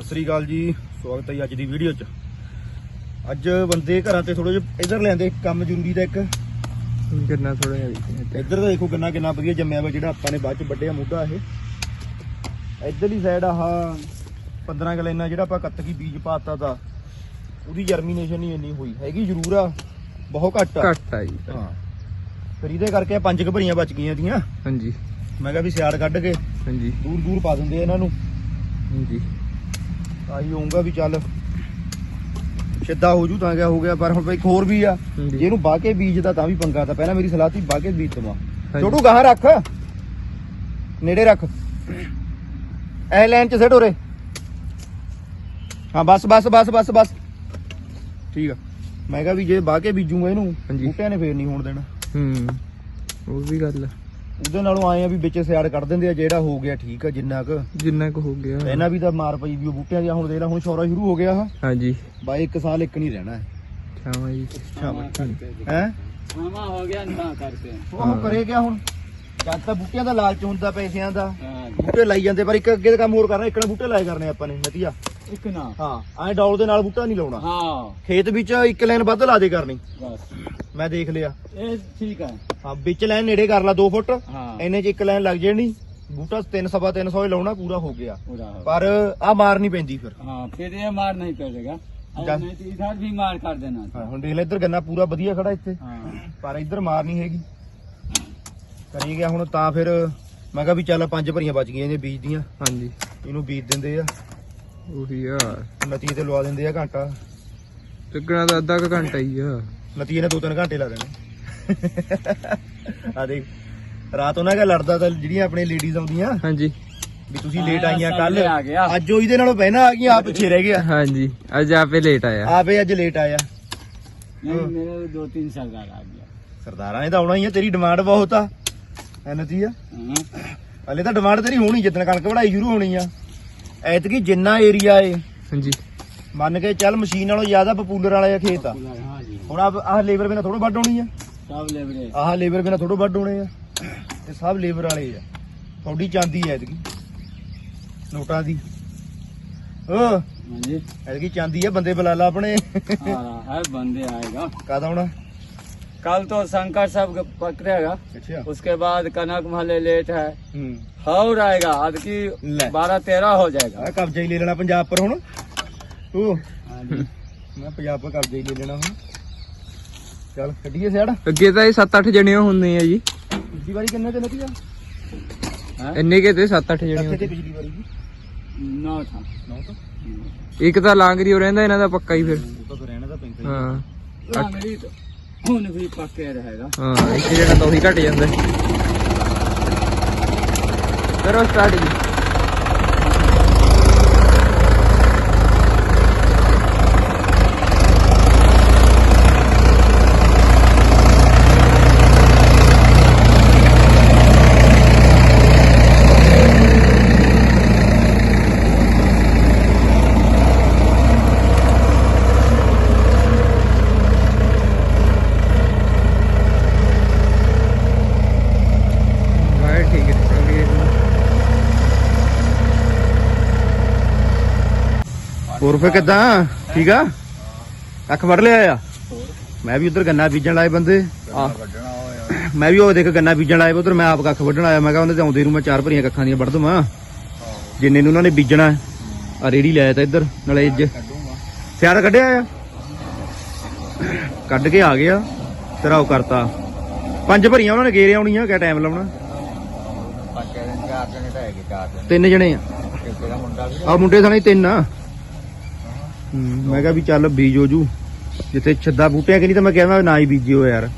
ਸਤਿ ਸ੍ਰੀ ਅਕਾਲ ਜੀ ਸਵਾਗਤ ਹੈ ਅੱਜ ਦੀ ਵੀਡੀਓ 'ਚ। ਅੱਜ ਬੰਦੇ ਘਰਾਂ ਤੇ ਥੋੜੇ ਜਿਹਾ ਇੱਧਰ ਲੈਂਦੇ ਕੰਮ ਜ਼ਰੂਰੀ ਦਾ ਇੱਕ। ਕਿੰਨਾ ਥੋੜਾ ਜਿਹਾ ਇੱਧਰ ਦਾ ਦੇਖੋ ਕਿੰਨਾ ਕਿੰਨਾ ਵਧੀਆ ਜੰਮਿਆ ਵਾ ਜਿਹੜਾ ਆਪਾਂ ਨੇ ਬਾਅਦ 'ਚ ਵੱਢਿਆ ਮੁੱਢਾ ਇਹ। ਇੱਧਰਲੀ ਸਾਈਡ ਆਹ 15 ਕਿਲੋ ਇੰਨਾ ਜਿਹੜਾ ਆਪਾਂ ਕੱਤਕੀ ਬੀਜ ਪਾਤਾ ਤਾ ਉਹਦੀ ਜਰਮੀਨੇਸ਼ਨ ਨਹੀਂ ਇੰਨੀ ਹੋਈ। ਹੈਗੀ ਜ਼ਰੂਰ ਆ ਬਹੁਤ ਘੱਟ ਆ। ਘੱਟ ਆ ਜੀ। ਹਾਂ। ਫਿਰ ਇਹਦੇ ਕਰਕੇ ਪੰਜ ਕੁ ਭਰੀਆਂ ਬਚ ਗਈਆਂ ਦੀਆਂ ਹਾਂਜੀ। ਮੈਂ ਕਿਹਾ ਵੀ ਸਿਆੜ ਕੱਢ ਕੇ ਹਾਂਜੀ। ਦੂਰ ਦੂਰ ਪਾ ਦਿੰਦੇ ਇਹਨਾਂ ਨੂੰ। ਹਾਂਜੀ। ਆਹੀ ਹੋਊਗਾ ਵੀ ਚੱਲ ਸਿੱਧਾ ਹੋ ਜੂ ਤਾਂ ਕਿਆ ਹੋ ਗਿਆ ਪਰ ਹੁਣ ਇੱਕ ਹੋਰ ਵੀ ਆ ਹਾਂਜੀ। ਜੇ ਇਹਨੂੰ ਬਾਹ ਕੇ ਬੀਜਦਾ ਤਾਂ ਵੀ ਪੰਗਾ ਤਾਂ ਪਹਿਲਾਂ ਮੇਰੀ ਸਲਾਹ ਸੀ ਬਾਹ ਕੇ ਬੀਜ ਦਵਾ ਹਾਂਜੀ। ਛੋਟੂ ਗਾਹਾਂ ਰੱਖ ਨੇੜੇ ਰੱਖ ਐ ਲਾਈਨ ਚ ਸਿੱਟ ਉਰੇ ਹਾਂ ਬਸ ਬਸ ਬਸ ਬਸ ਬਸ ਠੀਕ ਆ ਮੈਂ ਕਿਹਾ ਵੀ ਜੇ ਬਾਹ ਕੇ ਬੀਜੂਗਾ ਇਹਨੂੰ ਹਾਂਜੀ। ਬੂਟਿਆਂ ਨੇ ਫੇਰ ਨਹੀਂ ਹੋਣ ਦੇਣਾ ਹੂੰ ਉਹ ਵੀ ਗੱਲ ਆ। ਉਹਦੇ ਨਾਲੋਂ ਆਏ ਆ ਵੀ ਵਿੱਚ ਸਿਆੜ ਕੱਢ ਦਿੰਦੇ ਆ ਜਿਹੜਾ ਹੋ ਗਿਆ ਠੀਕ ਆ ਜਿੰਨਾ ਕੁ। ਜਿੰਨਾ ਕੁ ਹੋ ਗਿਆ। ਇਹਨਾਂ ਵੀ ਤਾਂ ਮਾਰ ਪਈ ਵੀ ਉਹ ਬੂਟਿਆਂ ਦੀ ਹੁਣ ਦੇਖ ਲੈ ਹੁਣ ਸ਼ੌਰਾ ਸ਼ੁਰੂ ਹੋ ਗਿਆ ਆ। ਹਾਂਜੀ। ਬਾਈ ਇੱਕ ਸਾਲ ਇੱਕ ਨਹੀਂ ਰਹਿਣਾ। ਹੈ ਛਾਵਾਂ ਜੀ। ਹੈ? ਮਾਮਾ ਹੋ ਗਿਆ ਨਾ ਕਰਕੇ। ਉਹ ਕਰੇ ਕਿਆ ਹੁਣ? ਜਦ ਤਾਂ ਬੂਟਿਆਂ ਦਾ ਲਾਲਚ ਹੁੰਦਾ ਪੈਸਿਆਂ ਦਾ। ਬੂਟੇ ਲਾਈ ਜਾਂਦੇ ਪਰ ਇੱਕ ਅੱਗੇ ਦਾ ਕੰਮ ਹੋਰ ਕਰਨਾ ਇੱਕ ਨੇ ਬੂਟੇ ਲਾਏ ਕਰਨੇ ਆਪਾਂ ਨੇ ਨਤੀਆ ਇੱਕ ਨਾ। ਹਾਂ ਐਂ ਡੌਲ ਦੇ ਨਾਲ ਬੂਟਾ ਨਹੀਂ ਲਾਉਣਾ। ਹਾਂ। ਖੇਤ ਵਿੱਚ ਇੱਕ ਲਾਈਨ ਵੱਧ ਲਾ ਦੇ ਕਰਨੀ। ਬਸ। ਮੈਂ ਦੇਖ ਲਿਆ ਇਹ ਠੀਕ ਹੈ ਹਾਂ ਵਿੱਚ ਲਾਈਨ ਨੇੜੇ ਕਰ ਲਾ 2 ਫੁੱਟ ਹਾਂ ਇੰਨੇ ਚ ਇੱਕ ਲਾਈਨ ਲੱਗ ਜਾਣੀ ਬੂਟਾ 3 ਸਵਾ 300 ਹੀ ਲਾਉਣਾ ਪੂਰਾ ਹੋ ਗਿਆ पूरा हो ਪਰ ਆ ਮਾਰ ਨਹੀਂ ਪੈਂਦੀ ਫਿਰ हाँ फिर ये मार नहीं करेगा और जब- नहीं तो इधर भी मार कर देना ਹਾਂ, था ਹੁਣ ਦੇਖ ਲੈ ਇੱਧਰ ਗੰਨਾ ਪੂਰਾ ਵਧੀਆ ਖੜਾ ਇੱਥੇ हाँ ਪਰ ਇੱਧਰ ਮਾਰ ਨਹੀਂ ਹੈਗੀ ਕਰੀ ਗਿਆ ਹੁਣ ਤਾਂ ਫਿਰ ਮੈਂ ਕਿਹਾ ਵੀ ਚੱਲ ਪੰਜ ਭਰੀਆਂ ਬਚ ਗਈਆਂ ਇਹਦੇ ਬੀਜ ਦੀਆਂ ਹਾਂਜੀ ਇਹਨੂੰ ਬੀਜ ਦਿੰਦੇ ਆ ਉਹੀ ਆ ਨਤੀ ਤੇ ਲਵਾ ਦਿੰਦੇ ਆ ਘੰਟਾ ਚੱਕਣਾ ਤਾਂ ਅੱਧਾ ਕੁ ਘੰਟਾ ਹੀ ਆ ਮਤੀ ਨੇ ਦੋ ਤਿੰਨ ਘੰਟੇ ਲਾ ਦੇਣੇ। ਆ ਦੇਖ ਰਾਤ ਉਹਨਾਂ ਨਾਲ ਲੜਦਾ ਤਾਂ ਜਿਹੜੀਆਂ ਆਪਣੇ ਲੇਡੀਜ਼ ਆਉਂਦੀਆਂ ਹਾਂਜੀ। ਵੀ ਤੁਸੀਂ ਲੇਟ ਆਈਆਂ ਕੱਲ ਅੱਜ ਉਹ ਇਹਦੇ ਨਾਲੋਂ ਪਹਿਲਾਂ ਆ ਗਈਆਂ ਆ ਪਿੱਛੇ ਰਹਿ ਗਿਆ। ਹਾਂਜੀ ਅੱਜ ਆਪੇ ਲੇਟ ਆਇਆ। ਆਪੇ ਅੱਜ ਲੇਟ ਆਇਆ। ਮੇਰੇ ਦੋ ਤਿੰਨ ਸਰਦਾਰ ਆ ਗਿਆ ਸਰਦਾਰਾਂ ਨੇ ਤਾਂ ਆਉਣਾ ਹੀ ਆ ਤੇਰੀ ਡਿਮਾਂਡ ਬਹੁਤ ਆ। ਐਨਤੀ ਆ ਹਲੇ ਤਾਂ ਡਿਮਾਂਡ ਤੇਰੀ ਹੋਣੀ ਜਿੱਦਣ ਕਣਕ ਵੜਾਈ ਸ਼ੁਰੂ ਹੋਣੀ ਆ। ਜਿੰਨਾ ਏਰੀਆ ਏ ਹਾਂਜੀ। ਮੰਨ ਕੇ ਚੱਲ ਮਸ਼ੀਨ ਨਾਲੋਂ ਜ਼ਿਆਦਾ ਖੇਤ ਆ। ਹੁਣ ਆਹ ਆਹ ਲੇਬਰ ਬਿਨਾ ਥੋੜਾ ਵੱਢ ਹੋਣੀ ਆ सब लेवरेज ਆਹ ਲੇਬਰ ਬਿਨਾ ਥੋੜਾ ਵੱਢ ਹੋਣੇ ਆ ਤੇ ਸਭ ਲੇਬਰ ਵਾਲੇ ਆ ਥੋੜੀ ਚਾਂਦੀ ਐ ਐਤਕੀ ਨੋਟਾਂ ਦੀ ਓ हाँ जी ਐਤਕੀ ਚਾਂਦੀ ਆ ਬੰਦੇ ਬੁਲਾ ਲਾ ਆਪਣੇ आ रहा है बंदे आएगा ਕਾਦਾ ਹੋਣਾ कल तो शंकर सब पकड़ेगा ਅੱਛਾ उसके बाद कनक महले लेट है ਹੂੰ और आएगा आज की ले। बारह तेरह हो जाएगा ਆ ਕਬਜ਼ਾ ਹੀ ਲੈ ਲੈਣਾ ਪੰਜਾਬ ਪਰ ਹੁਣ ਓ हाँ जी ਮੈਂ ਪੰਜਾਬ ਪਰ ਕਬਜ਼ਾ ਹੀ ਲੈ ਲੈਣਾ ਹੁਣ ਚੱਲ ਕੱਢੀਏ ਸਿਆੜ। ਅੱਗੇ ਤਾਂ ਇਹ 7-8 ਜਣੇ ਹੁੰਦੇ ਆ ਜੀ। ਪਿਛਲੀ ਵਾਰੀ ਕਿੰਨੇ ਤੇ ਨਿਕਲਿਆ ਹਾਂ? ਇੰਨੇ ਕੇ ਤੇ 7-8 ਜਣੇ ਹੁੰਦੇ। ਪਿਛਲੀ ਵਾਰੀ ਜੀ। ਨਾ ਥਾ ਨਾ ਤਾਂ। ਇੱਕ ਤਾਂ ਲਾਂਗਰੀ ਹੋ ਰਹਿੰਦਾ ਇਹਨਾਂ ਦਾ ਪੱਕਾ ਹੀ ਫਿਰ। ਉਹ ਤਾਂ ਫਿਰ ਰਹਿਣਾ ਤਾਂ ਪੈਂਦਾ ਹੀ ਹਾਂ। ਲਾਂਗਰੀ ਹੁਣ ਵੀ ਪੱਕਿਆ ਰਹੇਗਾ। ਹਾਂ ਇੱਕ ਜਿਹੜਾ ਤਾਂ ਉਹੀ ਘਟ ਜਾਂਦਾ। ਕਰੋ ਸਟਾਰਟ ਜੀ। ਹੋਰ ਫੇ ਕਿਦਾਂ? ਠੀਕ ਆ? ਅੱਖ ਵੜ ਲਿਆ ਆ? ਮੈਂ ਵੀ ਉਧਰ ਗੰਨਾ ਬੀਜਣ ਲਾਏ ਬੰਦੇ। ਆ। ਮੈਂ ਵੀ ਉਹ ਦੇਖ ਗੰਨਾ ਬੀਜਣ ਲਾਏ ਉਧਰ ਮੈਂ ਆਪ ਕੱਖ ਵੱਢਣ ਆਇਆ। ਮੈਂ ਕਿਹਾ ਉਹਨੇ ਤੇ ਆਉਂਦੇ ਨੂੰ ਮੈਂ ਚਾਰ ਭਰੀਆਂ ਕੱਖਾਂ ਦੀਆਂ ਵੱਢ ਦਵਾਂ। ਜਿੰਨੇ ਨੂੰ ਉਹਨਾਂ ਨੇ ਬੀਜਣਾ। ਆ ਰੇੜੀ ਲਾਇਆ ਤਾਂ ਇੱਧਰ ਨਾਲੇ ਇੱਜ। ਸਿਆੜ ਕੱਢਿਆ ਆ? ਕੱਢ ਕੇ ਆ ਗਿਆ। ਤੇਰਾ ਉਹ ਕਰਤਾ। ਪੰਜ ਭਰੀਆਂ ਉਹਨਾਂ ਨੇ ਗੇਰੇ ਆਉਣੀਆਂ ਕਿਆ ਟਾਈਮ ਲਾਉਣਾ? ਤਿੰਨ ਜਣੇ ਆ। ਆ ਮੁੰਡੇ ਸਾਨੇ ਤਿੰਨ ਆ। ਮੈਂ ਕਿਹਾ ਵੀ ਚੱਲ ਬੀਜੋ ਜੂ। ਜਿੱਥੇ ਛੱਦਾ ਬੂਟਿਆਂ ਕਿ ਨਹੀਂ ਤਾਂ ਮੈਂ ਕਹਿੰਦਾ ਨਾ ਹੀ ਬੀਜਿਓ ਯਾਰ।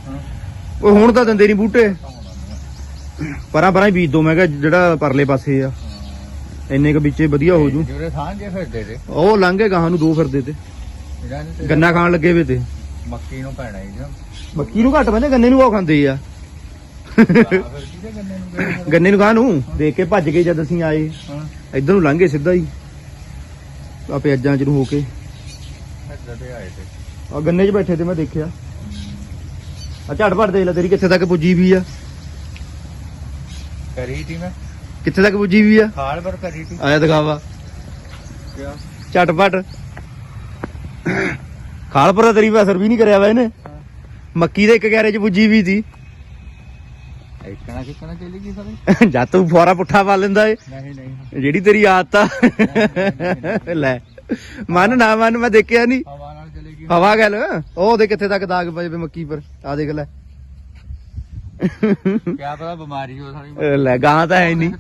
ਉਹ ਹੁਣ ਤਾਂ ਦਿੰਦੇ ਨਹੀਂ ਬੂਟੇ। ਪਰਾਂ ਪਰਾਂ ਹੀ ਬੀਜ ਦੋ ਮੈਂ ਕਿਹਾ ਜਿਹੜਾ ਪਰਲੇ ਪਾਸੇ ਆ। ਇੰਨੇ ਕ ਵਿੱਚੇ ਵਧੀਆ ਹੋ ਜੂ। ਜਿਹੜੇ ਥਾਂ ਜੇ ਫਿਰਦੇ ਤੇ। ਉਹ ਲੰਘੇ ਗਾਹਾਂ ਨੂੰ ਦੋ ਫਿਰਦੇ ਤੇ। ਗੰਨਾ ਖਾਣ ਲੱਗੇ ਵੇ ਤੇ। ਮੱਕੀ ਨੂੰ ਪੈਣਾ ਹੀ ਜਾਂ ਮੱਕੀ ਨੂੰ ਘੱਟ ਪੈਂਦੇ ਗੰਨੇ ਨੂੰ ਉਹ ਖਾਂਦੇ ਆ। ਗੰਨੇ ਨੂੰ ਗੰਨੇ ਨੂੰ। ਦੇਖ ਕੇ ਭੱਜ ਗਏ ਜਦ ਅਸੀਂ ਆਏ। ਇੱਧਰ ਨੂੰ ਲੰਘੇ ਸਿੱਧਾ ਹੀ। ਆ ਪਿਆਜ਼ਾਂ ਚ ਨੂੰ ਹੋ ਕੇ। ਇੱਧਰ ਤੇ ਆਏ ਤੇ। ਆ ਗੰਨੇ 'ਚ ਬੈਠੇ ਤੇ ਮੈਂ ਦੇਖਿਆ। ਆ ਝਟਪਟ ਦੇਖ ਲੈ ਤੇਰੀ ਕਿੱਥੇ ਤੱਕ ਪੁੱਜੀ ਵੀ ਆ। ਕਰੀ ਤੀ ਮੈਂ। ਕਿੱਥੇ ਤੱਕ ਪੁੱਜੀ ਵੀ ਆ। ਖਾਲ ਪਰ ਕਰੀ ਤੀ। ਆਇਆ ਦਿਖਾਵਾ ਕਿਆ? ਝਟਪਟ ਖਾਲਪੁਰ ਦਾ ਤੇਰੀ ਅਸਰ ਵੀ ਨਹੀਂ ਕਰਿਆ ਵਾ ਇਹਨੇ। ਮੱਕੀ ਦੇ ਇੱਕ ਗੈਰੇ ਚ ਪੁੱਜੀ ਵੀ ਸੀ। ਇੱਕਣਾ ਕਿੱਕਣਾ ਚੱਲੀ ਗਈ ਸਾਰੇ ਜਦ ਤੂੰ ਫੁਆਰਾ ਪੁੱਠਾ ਪਾ ਲੈਂਦਾ ਏ। ਨਹੀਂ ਨਹੀਂ। ਜਿਹੜੀ ਤੇਰੀ ਆਦਤ ਆ। ਲੈ। ਮਨ ਨਾ ਮਨ ਮੈਂ ਦੇਖਿਆ ਨਹੀਂ ਹਵਾ ਨਾਲ ਚਲੀ ਗਈ। ਹਵਾ ਗੱਲ ਉਹ ਉਹਦੇ ਕਿੱਥੇ ਤੱਕ ਦਾਗ ਪਏ ਵੇ ਮੱਕੀ ਪਰ। ਆ ਦੇਖ ਲੈ। ਕਿਆ ਪਤਾ ਬਿਮਾਰੀ ਹੋ ਸਾਰੀ। ਲੈ ਗਾਂ ਤਾਂ ਹੈ ਨਹੀਂ।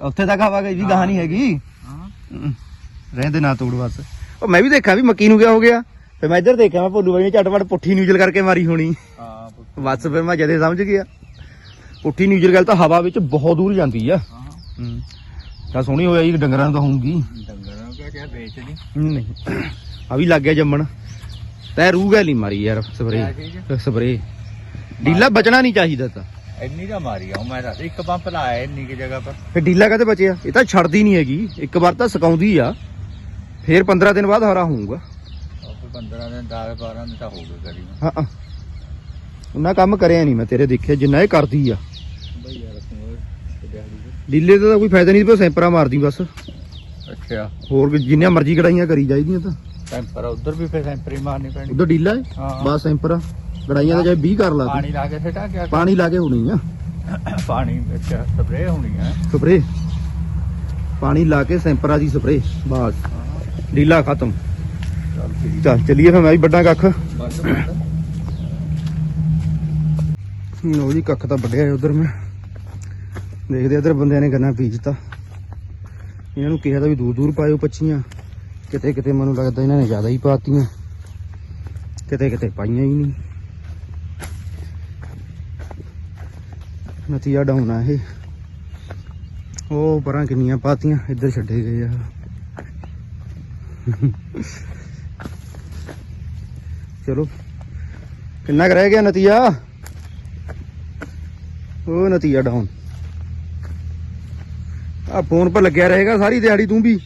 ਉੱਥੇ ਤੱਕ ਹਵਾ ਗਈ ਵੀ ਗਾਂ ਨਹੀਂ ਹੈਗੀ। ਰਹਿੰਦੇ ਨਾ ਤੋੜ ਬਸ। ਉਹ ਮੈਂ ਵੀ ਦੇਖਿਆ ਵੀ ਮੱਕੀ ਨੂੰ ਕਿਆ ਹੋ ਗਿਆ। ਫਿਰ ਮੈਂ ਇੱਧਰ ਦੇਖਿਆ ਮੈਂ ਭੋਲੂ ਬਾਈ ਨੇ ਝਟਪਟ ਪੁੱਠੀ ਨਿਊਜ਼ਲ ਕਰਕੇ ਮਾਰੀ ਹੋਣੀ। ਹਾਂ। ਬਸ ਫਿਰ ਮੈਂ ਜਦੇ ਸਮਝ ਗਿਆ। ਪੁੱਠੀ ਨਿਊਜ਼ਲ ਗੱਲ ਤਾਂ ਹਵਾ ਵਿੱਚ ਬਹੁਤ ਦੂਰ ਜਾਂਦੀ ਆ। ਹਾਂ। ਤਾਂ ਸੋਹਣੀ ਹੋਇਆ ਜੀ ਡੰਗਰਾਂ ਤਾਂ ਹੋਊਗੀ। ਵੇਚ ਨਹੀਂ ਨਹੀਂ। ਆ ਵੀ ਲੱਗ ਗਿਆ ਜੰਮਣ। ਤੈ ਰੂ ਗੈਲੀ ਮਾਰੀ ਯਾਰ ਸਪਰੇ? ਸਪਰੇ ਡੀਲਾ ਬਚਣਾ ਨਹੀਂ ਚਾਹੀਦਾ ਤਾਂ। ਇੰਨੀ ਤਾਂ ਮਾਰੀ ਆ ਮੈਂ ਦੱਸ ਇੱਕ ਪੰਪ ਲਾਇਆ ਇੰਨੀ ਕੀ ਜਗ੍ਹਾ ਪਰ। ਫਿਰ ਡੀਲਾ ਕਦੇ ਬਚਿਆ? ਇਹ ਤਾਂ ਛੱਡਦੀ ਨਹੀਂ ਹੈਗੀ। ਇੱਕ ਵਾਰ ਤਾਂ ਸਕਾਉਂਦੀ ਆ। ਫਿਰ 15 ਦਿਨ ਬਾਅਦ ਹਰਾ ਹੋਊਗਾ। ਉਹ ਕੋਈ 15 ਦਿਨ 10 12 ਦਿਨ ਤਾਂ ਹੋ ਗਏ ਕਰੀ ਹਾਂ ਹਾਂ। ਉਹਨਾਂ ਕੰਮ ਕਰਿਆ ਨਹੀਂ ਮੈਂ ਤੇਰੇ ਦੇਖਿਆ ਜਿੰਨਾ ਇਹ ਕਰਦੀ ਆ। ਬਈ ਯਾਰ ਤੂੰ ਡੀਲੇ ਦਾ ਤਾਂ ਕੋਈ ਫਾਇਦਾ ਨਹੀਂ ਪਰ ਸੈਂਪਰਾਂ ਮਾਰਦੀ ਬਸ। ਅੱਛਾ। ਹੋਰ ਜਿੰਨੀਆਂ ਮਰਜ਼ੀ ਕਢਾਈਆਂ ਕਰੀ ਜਾਈਦੀਆਂ ਤਾਂ। ਟੈਂਪਰ ਉਧਰ ਵੀ ਫੇਰ ਟੈਂਪਰੀ ਮਾਰਨੀ ਪੈਣੀ। ਉਧਰ ਡੀਲਾ ਹੈ? ਹਾਂ। ਬਸ ਸੈਂਪਰ ਕਢਾਈਆਂ ਤਾਂ ਚਾਹੇ 20 ਕਰ ਲਾ ਤੂੰ। ਪਾਣੀ ਲਾ ਕੇ ਸਿੱਟਾ ਕਿਆ ਪਾਣੀ ਲਾ ਕੇ ਹੋਣੀ ਆ। ਪਾਣੀ ਵਿੱਚ ਸਪਰੇ ਹੋਣੀ ਹੈ ਸਪਰੇ ਪਾਣੀ ਲਾ ਕੇ ਸੈਂਪਰਾਂ ਦੀ ਸਪਰੇ ਬਸ। ਡੀਲਾ ਖਤਮ। ਚੱਲ ਠੀਕ ਚੱਲ ਚੱਲੀਏ ਫਿਰ ਮੈਂ ਵੀ ਵੱਡਾ ਕੱਖ। ਬਸ ਲੋ ਜੀ ਕੱਖ ਤਾਂ ਵੱਢਿਆ ਉਧਰ ਮੈਂ। ਦੇਖਦੇ ਇਧਰ ਬੰਦਿਆਂ ਨੇ ਗੰਨਾ ਬੀਜਤਾ ਇਹਨਾਂ ਨੂੰ ਕਿਹਾ ਤਾਂ ਵੀ ਦੂਰ ਦੂਰ ਪਾਇਓ ਪੱਛੀਆਂ। ਕਿਤੇ ਕਿਤੇ ਮੈਨੂੰ ਲੱਗਦਾ ਇਹਨਾਂ ਨੇ ਜ਼ਿਆਦਾ ਹੀ ਪਾਤੀਆਂ। ਕਿਤੇ ਕਿਤੇ ਪਾਈਆਂ ਹੀ ਨਹੀਂ। ਨਤੀਜਾ ਡਾਉਣ ਆ ਇਹ। ਉਹ ਪਰਾਂ ਕਿੰਨੀਆਂ ਪਾਤੀਆਂ, ਇੱਧਰ ਛੱਡੇ ਗਏ ਆ। ਚਲੋ, ਕਿੰਨਾ ਕੁ ਰਹਿ ਗਿਆ ਨਤੀਜਾ? ਉਹ ਨਤੀਜਾ ਡਾਊਨ। ਆ ਫੋਨ ਪਰ ਲੱਗਿਆ ਰਹੇਗਾ, ਸਾਰੀ ਦਿਹਾੜੀ ਤੂੰ ਵੀ।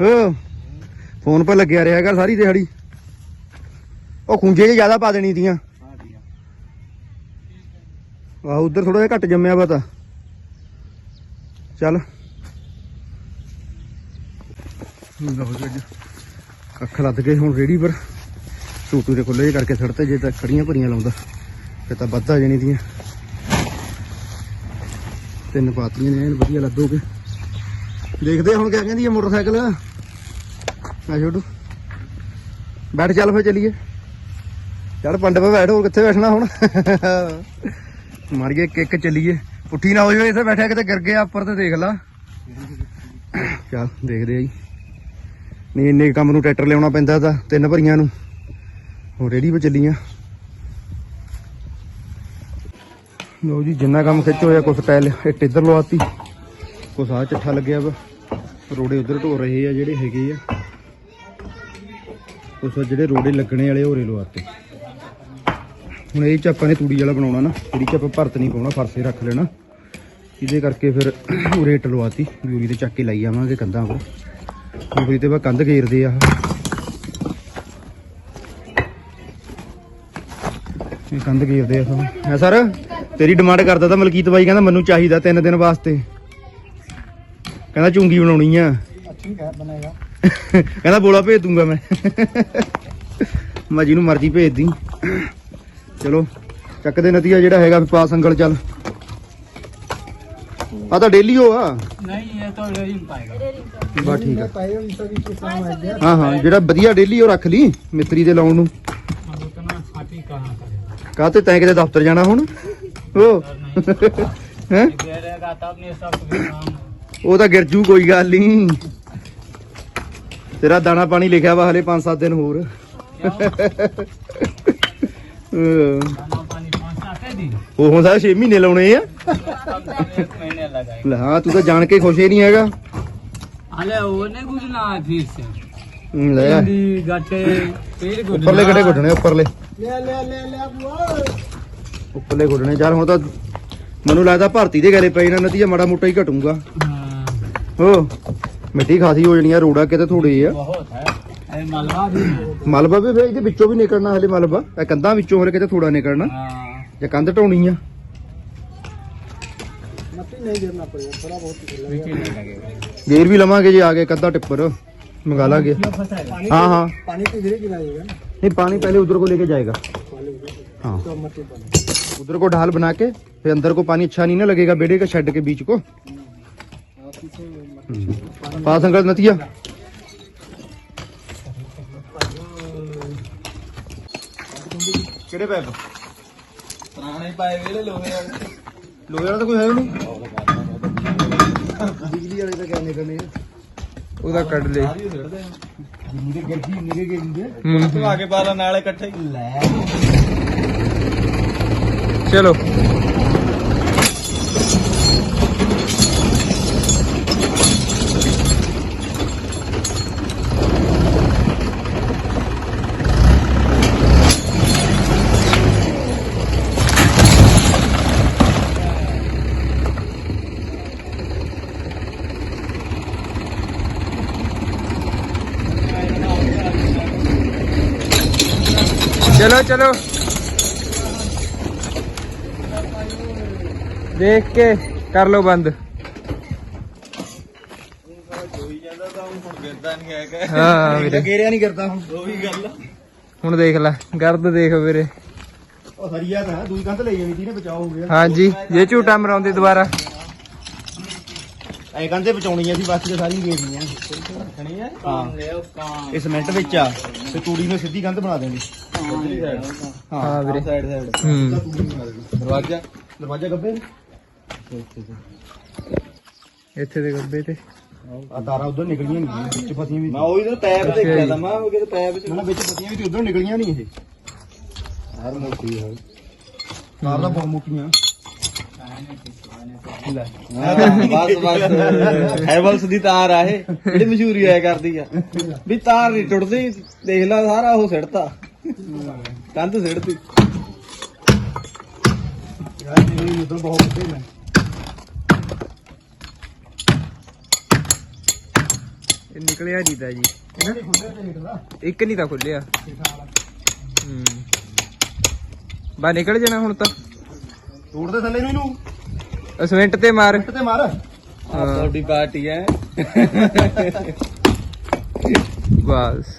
ਹੋ। ਫੋਨ ਪਰ ਲੱਗਿਆ ਰਹੇਗਾ ਸਾਰੀ ਦਿਹਾੜੀ। ਉਹ ਖੁੰਝੇ 'ਚ ਜ਼ਿਆਦਾ ਪਾ ਦੇਣੀ ਤੀਆਂ। ਆਹ, ਉਧਰ ਥੋੜਾ ਜਿਹਾ ਘੱਟ ਜੰਮਿਆ ਵਾ ਤਾਂ। ਚੱਲ। ਲਓ ਜੀ ਕੱਖ ਲੱਦ ਗਏ ਹੁਣ ਰੇੜੀ ਪਰ। ਟੂਟੂ ਦੇ ਖੁੱਲੇ ਜਿਹੇ ਕਰਕੇ ਸੜਤੇ, ਜੇ ਤਾਂ ਖੜੀਆਂ ਭਰੀਆਂ ਲਾਉਂਦਾ, ਫਿਰ ਤਾਂ ਵੱਧ ਆ ਜਾਣੀ ਦੀਆਂ ਤਿੰਨ ਪਾਤੀਆਂ ਨੇ, ਐਨ ਵਧੀਆ ਲੱਦੋਗੇ ਦੇਖਦੇ ਹੁਣ ਕਿਆ ਕਹਿੰਦੀ ਹੈ ਮੋਟਰਸਾਈਕਲ। ਆ ਛੋਟੂ। ਬੈਠ ਚੱਲ ਫੇ ਚਲੀਏ। ਚੱਲ ਪੰਡ 'ਤੇ ਬੈਠ, ਹੋਰ ਕਿੱਥੇ ਬੈਠਣਾ ਹੁਣ? ਮਾਰੀਏ ਇੱਕ ਚੱਲੀਏ। ਪੁੱਠੀ ਨਾ ਹੋ ਜਾਵੇ ਇੱਥੇ ਬੈਠਿਆ ਕਿਤੇ ਗਿਰ ਗਿਆ, ਉੱਪਰ ਤੇ ਦੇਖ ਲਾ। ਚੱਲ ਦੇਖਦੇ ਆ ਜੀ। ਨਹੀਂ, ਇੰਨੇ ਕੰਮ ਨੂੰ ਟਰੈਕਟਰ ਲਿਆਉਣਾ ਪੈਂਦਾ ਤਾਂ ਤਿੰਨ ਭਰੀਆਂ ਨੂੰ। ਹੁਣ ਰੇੜੀ 'ਤੇ ਚੱਲੀਆਂ। ਲੋ ਜੀ, ਜਿੰਨਾ ਕੰਮ ਖਿੱਚ ਹੋਇਆ, ਕੁਛ ਟਾਇਲ ਇੱਟ ਇੱਧਰ ਲਵਾਤੀ। ਕੁਛ ਆ ਚੱਠਾ ਲੱਗਿਆ ਵਾ। ਰੋੜੇ ਉਧਰ ਢੋ ਰਹੇ ਆ ਜਿਹੜੇ ਹੈਗੇ ਆ। ਕੁਛ ਜਿਹੜੇ ਰੋੜੇ ਲੱਗਣੇ ਵਾਲੇ ਹੋਰੇ ਲਵਾਤੇ। ਹੁਣ ਇਹ ਚ ਆਪਾਂ ਨੇ ਤੂੜੀ ਵਾਲਾ ਬਣਾਉਣਾ ਨਾ ਇਹਦੀ ਚ ਆਪਾਂ ਭਰਤ ਨਹੀਂ ਪਾਉਣਾ, ਫਰਸੇ ਰੱਖ ਲੈਣਾ। ਇਹਦੇ ਕਰਕੇ ਫਿਰ ਉਰੇ ਇੱਟ ਲਵਾਤੀ। ਯੂਰੀ ਤੇ ਚੱਕ ਕੇ ਲਾਈ ਆਵਾਂਗੇ ਕੰਧਾਂ ਕੋ ਹੁਣ 'ਤੇ ਇਹਦੇ ਕੰਧ ਘੇਰਦੇ ਆ ਤੁਸੀਂ ਕੰਧ ਘੇਰਦੇ ਆ ਤੁਹਾਨੂੰ? ਹੈ ਸਰ ਤੇਰੀ ਡਿਮਾਂਡ ਕਰਦਾ ਤਾਂ ਮਲਕੀਤ ਬਾਈ ਕਹਿੰਦਾ ਮੈਨੂੰ ਚਾਹੀਦਾ ਤਿੰਨ ਦਿਨ ਵਾਸਤੇ। ਕਹਿੰਦਾ ਚੁੰਗੀ ਬਣਾਉਣੀ ਆ। ਠੀਕ ਹੈ ਬਣਾਏਗਾ ਕਹਿੰਦਾ ਬੋਲਾ ਭੇਜ ਦੂੰਗਾ ਮੈਂ। ਮੈਂ ਜਿਹਨੂੰ ਮਰਜ਼ੀ ਭੇਜ ਦੀ। ਚਲੋ ਚੱਕਦੇ ਨਤੀਜਾ ਜਿਹੜਾ ਹੈਗਾ ਪਾਸ ਅੰਗਲ ਚੱਲ। ਆ ਤਾਂ ਡੇਲੀ ਹੋ ਆ। ਨਹੀਂ ਇਹ ਤਾਂ ਡੇਲੀ ਪਾਏਗਾ। ਬਾ ਠੀਕ ਆ। ਹਾਂ ਹਾਂ ਜਿਹੜਾ ਵਧੀਆ ਡੇਲੀ ਉਹ ਰੱਖ ਲਈ ਮਿਸਤਰੀ ਦੇ ਲਾਉਣ ਨੂੰ। ਕਾਤੇ ਤੈਂ ਕਿਤੇ ਦਫ਼ਤਰ ਜਾਣਾ ਹੁਣ? ਉਹ ਹੈ? ਉਹ ਤਾਂ ਗਿਰਜੂ ਕੋਈ ਗੱਲ ਨਹੀਂ ਤੇਰਾ ਦਾਣਾ ਪਾਣੀ ਲਿਖਿਆ ਵਾ ਹਲੇ 5-7 ਦਿਨ ਹੋਰ। ਉਹ ਹੁਣ ਸਾਰੇ 6 ਮਹੀਨੇ ਲਾਉਣੇ ਆ। ਹਾਂ, ਤੂੰ ਤਾਂ ਜਾਣ ਕੇ ਖੁਸ਼ ਹੀ ਨਹੀਂ ਹੈਗਾ। ਹਲੇ ਉਹਨੇ ਕੁਝ ਨਾ ਫਿਰ ਉੱਪਰਲੇ ਕਿਹੜੇ ਗੁੱਡਣੇ ਉੱਪਰਲੇ? ਉੱਪਰਲੇ ਗੁੱਡਣੇ ਯਾਰ ਹੁਣ ਤਾਂ ਮੈਨੂੰ ਲੱਗਦਾ ਭਰਤੀ ਦੇ ਗਲੇ ਪੈ ਜਾਣਾ ਨਤੀਜਾ ਮਾੜਾ ਮੋਟਾ ਹੀ ਘਟੂਗਾ। ਹੋ। ਮਿੱਟੀ ਖਾਸੀ ਹੋ ਜਣੀ ਆ ਰੋੜਾ ਕਿਤੇ ਥੋੜੀ ਆ। ਮਲਬਾ ਵੀ ਮਲਬਾ ਵਿੱਚੋਂ ਵੀ ਨਿਕਲਣਾ ਹਲੇ ਮਲਬਾ। ਇਹ ਕੰਧਾਂ ਵਿੱਚੋਂ ਹਲੇ ਕਿਤੇ ਥੋੜਾ ਨਿਕਲਣਾ। ਹਾਂ। ਜਾਂ ਕੰਧ ਢਾਉਣੀ ਆ। ਨੱਤੀ ਨਹੀਂ ਗਿਰਨਾ ਪੜੇਗਾ ਥੋੜਾ ਬਹੁਤ ਗੇਰ ਵੀ ਲਵਾਂਗੇ ਜੇ ਆ ਕੇ ਕੱਦਾ ਟਿੱਪਰ। ਮੰਗਾ ਲਾਂਗੇ पानी हाँ हाँ पानी तो धीरे गिराएगा ना नहीं पानी पहले उधर को लेके जाएगा पानी उधर हाँ तो मत ही पानी उधर को ढाल बना के फिर अंदर को पानी अच्छा नहीं ना लगेगा बेड़े का शेड के बीच को पास अंकल नतिया ਕਿਹੜੇ ਪੈਪ ਪੁਰਾਣੇ ਪਾਏ ਵੇਲੇ ਲੋਹੇ ਵਾਲੇ ਲੋਹੇ ਵਾਲਾ ਤਾਂ ਕੋਈ ਹੈ ਨਹੀਂ ਬਿਜਲੀ ਵਾਲੇ ਤਾਂ ਕਹਿੰਦੇ ਕਰਨੇ ਉਹਦਾ ਕੱਢ ਲੈ। ਸਾਰੀ ਸਿੱਟਦੇ ਜਿੰਨੀ ਦੇ ਧਵਾ ਕੇ ਪਾ ਲਾ ਨਾਲੇ ਇਕੱਠੇ ਲੈ ਚਲੋ। ਚਲੋ ਚਲੋ। ਦੇਖ ਕੇ ਕਰ ਲੋ ਬੰਦ। ਜਾਂਦਾ ਹਾਂ ਵੀਰੇ। ਗੇਰਿਆ ਨਹੀਂ ਕਰਦਾ ਹੁਣ। ਉਹ ਵੀ ਗੱਲ ਹੁਣ ਦੇਖ ਲੈ ਗਰਦ ਦੇਖ ਵੀਰੇ। ਉਹ ਹਰੀਆ ਤਾਂ ਦੂਈ ਕੰਧ ਲਈ ਜਾਣੀ ਸੀ ਨੇ ਬਚਾਓ ਹੋ ਗਿਆ। ਹਾਂਜੀ ਜੇ ਝੂਟਾ ਮਰਾਉਂਦੇ ਦੁਬਾਰਾ। ਐ ਕਹਿੰਦੇ ਬਚਾਉਣੀਆਂ ਸੀ ਬਾਕੀ ਤਾਂ ਸਾਰੀਆਂ ਗੇਮ ਦੀਆਂ ਰੱਖਣੀ ਆ। ਹਾਂ। ਲਿਓ ਕਾਂ ਇਹ ਸਿਮੈਂਟ ਵਿੱਚ ਆ ਤੇ ਤੂੜੀ ਨੂੰ ਸਿੱਧੀ ਕੰਧ ਬਣਾ ਦੇਣੀ। ਹਾਂ। ਵੀਰੇ। ਸਾਈਡ ਸਾਈਡ ਹੂੰ। ਦਰਵਾਜ਼ਾ। ਦਰਵਾਜ਼ਾ ਗੱਬੇ ਇੱਥੇ ਦੇ ਗੱਬੇ ਤੇ। ਆ ਤਾਰਾ ਉਧਰ ਨਿਕਲੀਆਂ ਨਹੀਂ ਵਿੱਚ ਫਸੀਆਂ ਵੀ। ਮੈਂ ਉਹੀ ਤਾਂ ਪੈਪ ਦੇਖਿਆ ਤਾਂ ਮੈਂ ਉਹ ਕਿਤੇ ਪੈਪ ਚ ਨਾ ਵਿੱਚ ਫਸੀਆਂ ਵੀ ਤੇ ਉਧਰ ਨਿਕਲੀਆਂ ਨਹੀਂ ਇਹ। ਯਾਰ ਮੋਟੀ ਹੈ ਤਾਰ ਦਾ ਬਹੁਤ ਮੋਟੀਆਂ। ਬਸ ਬਸ ਹੈਵਲਸ ਦੀ ਤਾਰ ਆ ਇਹ ਜਿਹੜੀ ਮਸ਼ਹੂਰੀ ਆਇਆ ਕਰਦੀ ਆ। ਵੀ ਤਾਰ ਨਹੀਂ ਟੁੱਟਦੀ, ਦੇਖ ਲੈ ਸਾਰਾ ਉਹ ਸਿੜਤਾ। ਕੰਧ ਸਿੜਤੀ। ਯਾਰ ਇਹ ਉਧਰ ਬਹੁਤ ਉੱਤੇ ਨੇ ਇਹ ਨਿਕਲਿਆ ਨਹੀਂ ਤਾਂ ਜੀ। ਇੱਕ ਨਹੀਂ ਤਾਂ ਖੁੱਲਿਆ ਹੂੰ। ਬਾ ਨਿਕਲ ਜਾਣਾ ਹੁਣ ਤਾਂ। ਤੋੜ ਦੇ ਥੱਲੇ ਨੂੰ ਇਹਨੂੰ? ਸੀਮੈਂਟ ਤੇ ਮਾਰ। ਇੱਟ ਤੇ ਮਾਰ। ਹਾਂ, ਤੁਹਾਡੀ ਪਾਰਟੀ ਹੈ। ਬਸ।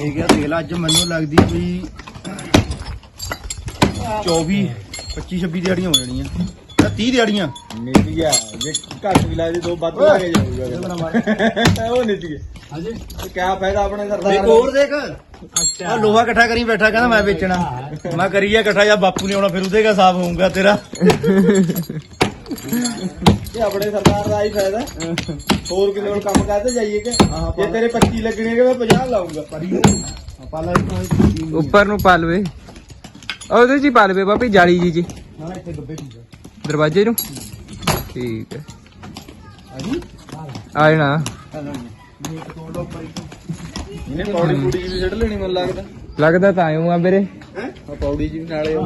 ਇਹ ਗਿਆ ਤੇਲ ਅੱਜ ਮੈਨੂੰ ਲੱਗਦੀ ਵੀ 24 25 26 ਦਿਹਾੜੀਆਂ ਹੋ ਜਾਣੀਆਂ। ਤਾਂ 30 ਦਿਹਾੜੀਆਂ। ਨਿੱਜੀ ਆ ਜੇ ਘੱਟ ਵੀ ਲੱਗਦੀ ਦੋ ਵੱਧ ਲੱਗ ਜਾਊਗਾ। ਉਹ ਨਿੱਜੀ ਹਾਂਜੀ। ਕਿਆ ਫਾਇਦਾ ਆਪਣੇ ਇੱਕ ਸਰਦਾਰ ਹੋਰ ਦੇਖ। ਆ ਲੋਹਾ ਇਕੱਠਾ ਕਰੀ ਬੈਠਾ ਕਹਿੰਦਾ ਮੈਂ ਵੇਚਣਾ। ਮੈਂ ਕਰੀਆ ਇਕੱਠਾ ਜਾਂ ਬਾਪੂ ਨੇ ਆਉਣਾ ਫਿਰ ਉਹਦੇ ਕਾ ਸਾਫ਼ ਹੋਊਗਾ ਤੇਰਾ। ਇਹ ਆਪਣੇ ਸਰਦਾਰ ਦਾ ਹੀ ਫਾਇਦਾ। ਹੋਰ ਕਿਸੇ ਕੋਲ ਕੰਮ ਕਰਦੇ ਜਾਈਏ ਕਿ? ਜੇ ਤੇਰੇ 25 ਲੱਗਣੇ ਕਿ ਮੈਂ 50 ਲਾਉਂਗਾ ਪਰੀ। ਪਾਲਾ ਉੱਪਰ ਨੂੰ ਪਾ ਲਵੇ ਉਹ ਉਹਦੇ ਚ ਹੀ ਪਾ ਲਵੇ ਬਾਪੀ ਜਾਲੀ ਜੀ ਜੀ ਨਾ ਇੱਥੇ ਗੱਬੇ ਠੀਕ ਹੈ ਦਰਵਾਜ਼ੇ ਨੂੰ। ਠੀਕ ਹੈ। ਹਾਂਜੀ। ਆ ਜਾਣਾ। ਇਹਨੇ ਪੌੜੀ ਪੂੜੀ ਵੀ ਛੱਡ ਲੈਣੀ ਮੈਨੂੰ ਲੱਗਦਾ। ਲੱਗਦਾ ਤਾਂ ਆਇਓ ਆ ਵੀਰੇ। ਹੈ? ਆ ਪੌੜੀ ਜੀ ਵੀ ਨਾਲੇ ਆ।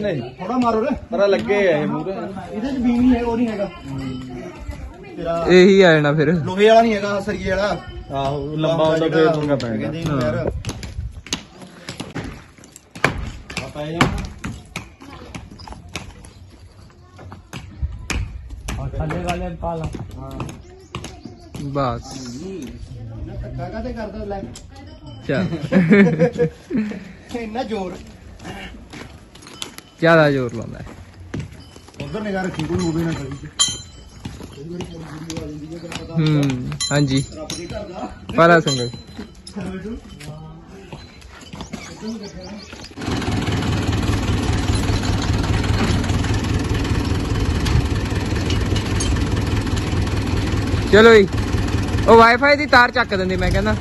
ਨਹੀਂ? ਥੋੜਾ ਮਾਰੋ ਰੇ। ਪਰਾ ਲੱਗੇ ਆ ਇਹ ਮੂਰੇ ਇਹਦੇ ਚ ਬੀਮ ਨਹੀਂ ਹੈਗਾ ਉਹ ਨਹੀਂ ਹੈਗਾ। ਤੇਰਾ ਇਹੀ ਆ ਜਾਣਾ ਫਿਰ। ਲੋਹੇ ਵਾਲਾ ਨਹੀਂ ਹੈਗਾ ਸਰੀਏ ਵਾਲਾ। ਆਹੋ ਲੰਬਾ ਹੁੰਦਾ ਫੇਰ ਪੰਗਾ ਪੈਂਦਾ ਕਹਿੰਦੇ ਯਾਰ। ਆ ਪੈ ਜਾਣਾ ਥੱਲੇ ਵਾਲੇ ਪਾ ਲਾ ਹਾਂ। ਬਸ। ਧੱਕਾ ਕਾਤੇ ਕਰਦਾ ਲੈ ਚੱਲ। ਇੰਨਾ ਜ਼ੋਰ। ਜ਼ਿਆਦਾ ਜ਼ੋਰ ਲਾਉਂਦਾ। ਉਧਰ ਨਿਗਾਹ ਰੱਖੀ ਕੋਈ ਹੋਵੇ ਨਾ ਕਰੀ। ਹੂੰ ਹਾਂਜੀ। ਪਾਲਾ ਸੰਗਲ ਚਲੋ ਜੀ। ਉਹ ਵਾਈਫਾਈ ਦੀ ਤਾਰ ਚੱਕ ਦਿੰਦੇ ਮੈਂ ਕਹਿੰਦਾ।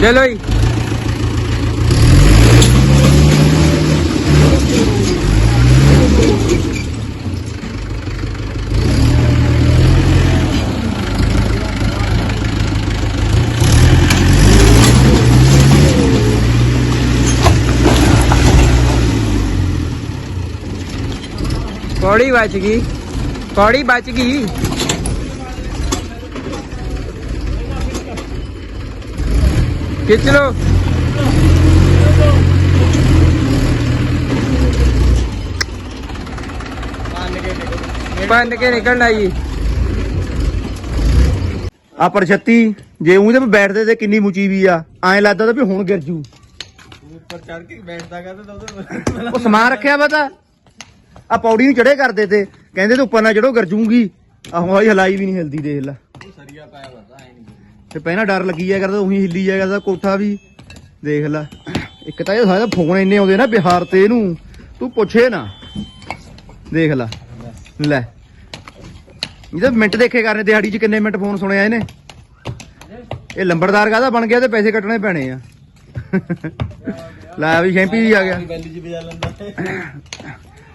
ਚਲੋ ਜੀ। ਪੌੜੀ ਵੱਜ ਗਈ। ਪੌੜੀ ਬਚ ਗਈ। ਖਿੱਚ ਲੋ ਬੰਨ ਕੇ ਨਿਕਲਣਾ ਜੀ। ਆ ਪਰਛੱਤੀ ਜੇ ਉਹਦੇ ਤੇ ਬੈਠਦੇ ਤੇ ਕਿੰਨੀ ਮੁਚੀ ਵੀ ਆ। ਐਂ ਲੱਗਦਾ ਤਾਂ ਵੀ ਹੁਣ ਗਿਰ ਜੂ। ਉੱਪਰ ਚੜ ਕੇ ਬੈਠਦਾ ਕਹਿੰਦਾ ਉਹ ਸਮਾਨ ਰੱਖਿਆ ਵਾ ਤਾਂ। ਆ ਪੌੜੀ ਨੂੰ ਚੜੇ ਕਰਦੇ ਤੇ ਕਹਿੰਦੇ ਤੇ ਉੱਪਰ ਨਾ ਚੜੋ ਗਿਰ ਜੂਗੀ ਆ ਹਲਾਈ ਵੀ ਨਹੀਂ ਹਿਲਦੀ, ਦੇਖ ਲੈ। ਸਰੀਆ ਪਾਇਆ ਵਰਦਾ ਐ ਨਹੀਂ ਤੇ ਪਹਿਲਾਂ ਡਰ ਲੱਗੀ ਜਾ ਕਰਦਾ, ਉਹੀ ਹਿੱਲੀ ਜਾ ਕਰਦਾ, ਕੋਠਾ ਵੀ। ਦੇਖ ਲੈ। ਇੱਕ ਤਾਂ ਇਹ ਸਾਰੇ ਫੋਨ ਇੰਨੇ ਆਉਂਦੇ ਨਾ ਬਿਹਾਰ ਤੇ ਇਹਨੂੰ। ਤੂੰ ਪੁੱਛੇ ਨਾ। ਦੇਖ ਲੈ। ਲੈ। ਇਹਦਾ ਮਿੰਟ ਦੇਖੇ ਕਰਨੇ, ਦਿਹਾੜੀ 'ਚ ਕਿੰਨੇ ਮਿੰਟ ਫੋਨ ਸੁਣਿਆ ਇਹਨੇ। ਇਹ ਲੰਬੜਦਾਰ ਕਾਹਦਾ ਬਣ ਗਿਆ ਤੇ ਪੈਸੇ ਕੱਟਣੇ ਪੈਣੇ ਆ। ਲੈ ਵੀ ਸ਼ੈਂਪੀ ਵੀ ਆ ਗਿਆ।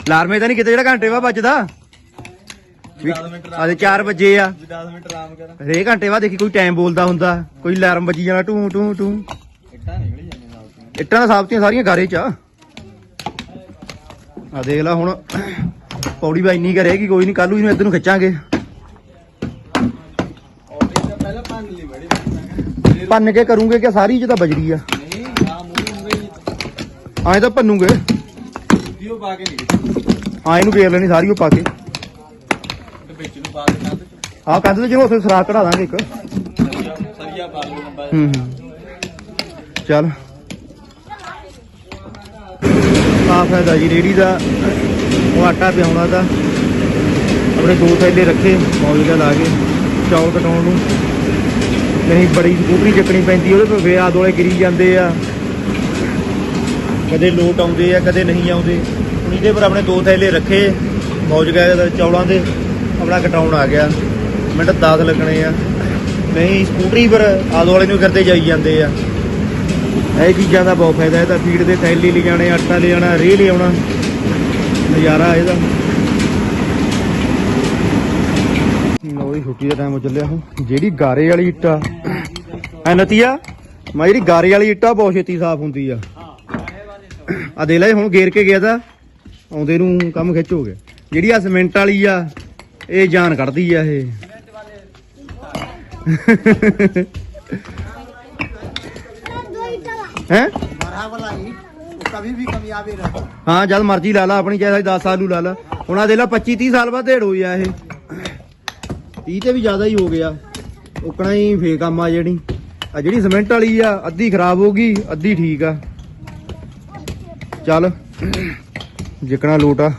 ਲਾਰਮੇ ਤਾਂ ਨਹੀਂ ਕਿਤੇ ਜਿਹੜਾ ਘੰਟੇ ਬਾਅਦ ਵੱਜਦਾ। ਵੀ ਆਦੇ 4 ਵਜੇ ਆ। ਵੀ 10 ਮਿੰਟ ਆਰਾਮ ਕਰਾਂ। ਹਰੇਕ ਘੰਟੇ ਬਾਅਦ ਦੇਖੀ ਕੋਈ ਟਾਈਮ ਬੋਲਦਾ ਹੁੰਦਾ ਕੋਈ ਅਲਾਰਮ ਵੱਜੀ ਜਾਣਾ ਟੂ ਟੂ ਟੂ। ਇੱਟਾਂ ਨਿਕਲ ਜਾਂਦੀਆਂ ਨਾਲ ਦੀਆਂ। ਇੱਟਾਂ ਦਾ ਸਾਬਤੀਆਂ ਸਾਰੀਆਂ ਗਾਰੇ ਚ ਆ। ਆ ਦੇਖ ਲੈ ਹੁਣ ਪੌੜੀ ਬਾਈ ਨਹੀਂ ਕਰੇਗੀ ਕੋਈ ਨਹੀਂ ਕੱਲ ਇਹਨੂੰ ਇੱਧਰ ਨੂੰ ਖਿੱਚਾਂਗੇ। ਤਾਂ ਪਹਿਲਾਂ ਲਈ ਬੜੀ ਭੰਨ ਕੇ ਕਰੂੰਗੇ ਕਿ ਸਾਰੀ ਚ ਤਾਂ ਬਜਰੀ ਆ। ਨਹੀਂ ਆ ਮੂੰਹ ਮੂਰੇ ਐਂ ਤਾਂ ਭੰਨੂਗੇ। ਵੀਡੀਓ ਪਾ ਕੇ ਨਹੀਂ ਐਂ ਇਹਨੂੰ ਵੇਰ ਲੈਣੀ ਸਾਰੀ ਉਹ ਪਾ ਕੇ। ਤੇ ਵਿੱਚ ਨੂੰ ਪਾ ਦੇ ਕੰਧ ਚ ਆਹ ਕੰਧ ਤੇ ਉੱਥੇ ਸਰਾਖ ਕਢਾ ਦਾਂਗੇ ਇੱਕ। ਸਰੀਆ ਸਰੀਆ ਪਾ ਲਓ ਲੰਬਾ ਜਿਹਾ। ਹੂੰ ਹੂੰ। ਚੱਲ। ਆ ਫਾਇਦਾ ਜੀ ਰੇੜੀ ਦਾ ਉਹ ਆਟਾ ਪਿਆਉਣਾ ਤਾਂ ਆਪਣੇ ਦੋ ਥੈਲੇ ਰੱਖੇ ਮੌਲ ਜਿਹਾ ਲਾ ਕੇ ਚੌਲ ਕਟਾਉਣ ਨੂੰ। ਨਹੀਂ ਬੜੀ ਸਕੂਟਰੀ ਚੱਕਣੀ ਪੈਂਦੀ ਉਹਦੇ ਤੋਂ ਫੇਰ ਆਦੋਲੇ ਗਿਰੀ ਜਾਂਦੇ ਆ। ਕਦੇ ਲੋਟ ਆਉਂਦੇ ਆ, ਕਦੇ ਨਹੀਂ ਆਉਂਦੇ। ਹੁਣ ਇਹਦੇ ਪਰ ਆਪਣੇ ਦੋ ਥੈਲੇ ਰੱਖੇ, ਮੌਜ ਗਏ ਚੌਲਾਂ ਦੇ, ਆਪਣਾ ਕਟਾਉਣ ਆ ਗਿਆ। ਮਿੰਟ 10 ਲੱਗਣੇ ਆ। ਨਹੀਂ, ਸਕੂਟਰੀ ਪਰ ਆਦੋ ਵਾਲੇ ਨੂੰ ਕਰਦੇ ਜਾਈ ਜਾਂਦੇ ਆ। ਇਹ ਚੀਜ਼ਾਂ ਦਾ ਬਹੁਤ ਫਾਇਦਾ ਹੈ ਤਾਂ ਫੀਡ ਦੇ ਥੈਲੇ ਲੈ ਜਾਣੇ, ਆਟਾ ਲੈ ਜਾਣਾ, ਰੇਹ ਲੈ ਆਉਣਾ। ਨਜ਼ਾਰਾ ਇਹਦਾ। ਲੋ ਛੁੱਟੀ ਦਾ ਟਾਈਮ ਹੋ ਚੱਲਿਆ ਹੁਣ। ਜਿਹੜੀ ਗਾਰੇ ਵਾਲੀ ਇੱਟਾ। ਐ ਨਤੀਆ, ਮੈਂ ਜਿਹੜੀ ਗਾਰੇ ਵਾਲੀ ਇੱਟਾ ਬਹੁਤ ਛੇਤੀ ਸਾਫ਼ ਹੁੰਦੀ ਆ। ਆ ਦੇ ਲੈ ਹੁਣ ਗੇਰ ਕੇ ਗਿਆ ਤਾਂ ਆਉਂਦੇ ਨੂੰ ਕੰਮ ਖਿੱਚ ਹੋ ਗਿਆ ਜਿਹੜੀ ਆ ਸੀਮੈਂਟ ਵਾਲੀ ਆ ਇਹ ਜਾਨ ਕੱਢਦੀ ਆ ਇਹ ਹੈ बड़ा वाला ईट वो कभी भी कामयाबी रहता है ਹਾਂ ਜਦ ਮਰਜ਼ੀ ਲਾ ਲਾ ਆਪਣੀ ਚਾਹੇ 10 ਸਾਲ ਨੂੰ ਲਾ ਲਾ ਹੁਣ ਆ ਦੇ ਲਾ 25 30 ਸਾਲ ਬਾਅਦ ਢੇੜ ਹੋਈ ਆ ਇਹ 30 ਤੇ ਵੀ ਜ਼ਿਆਦਾ ਹੀ ਹੋ ਗਿਆ ਉਕਣਾ ਹੀ ਫੇ ਕੰਮ ਆ ਜਿਹੜੀ ਆ ਜਿਹੜੀ ਸਿਮੈਂਟ ਵਾਲੀ ਆ ਅੱਧੀ ਖਰਾਬ ਹੋ ਗਈ ਅੱਧੀ ਠੀਕ ਆ ਚੱਲ ਜਿਕਣਾ ਲੋਟ ਆ।